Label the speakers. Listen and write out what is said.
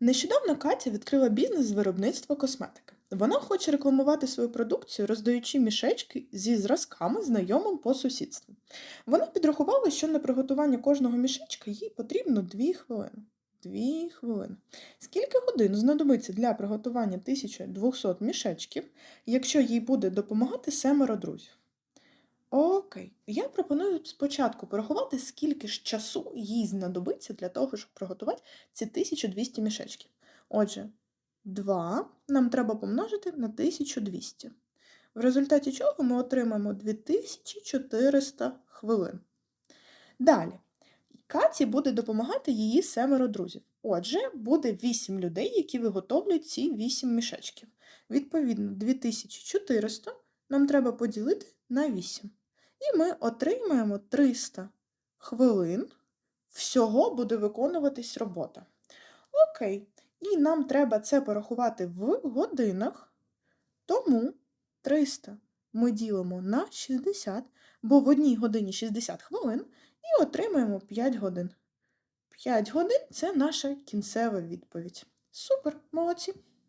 Speaker 1: Нещодавно Катя відкрила бізнес з виробництва косметики. Вона хоче рекламувати свою продукцію, роздаючи мішечки зі зразками знайомим по сусідству. Вона підрахувала, що на приготування кожного мішечка їй потрібно 2 хвилини. 2 хвилини. Скільки годин знадобиться для приготування 1200 мішечків, якщо їй буде допомагати семеро друзів? Окей, я пропоную спочатку порахувати, скільки ж часу їй знадобиться для того, щоб приготувати ці 1200 мішечків. Отже, 2 нам треба помножити на 1200. В результаті чого ми отримаємо 2400 хвилин. Далі. Каті буде допомагати її семеро друзів. Отже, буде 8 людей, які виготовлюють ці 8 мішечків. Відповідно, 2400 нам треба поділити на 8. І ми отримаємо 300 хвилин. Всього буде виконуватись робота. Окей. І нам треба це порахувати в годинах. Тому 300 ми ділимо на 60, бо в одній годині 60 хвилин, і отримаємо 5 годин. 5 годин це наша кінцева відповідь. Супер, молодці!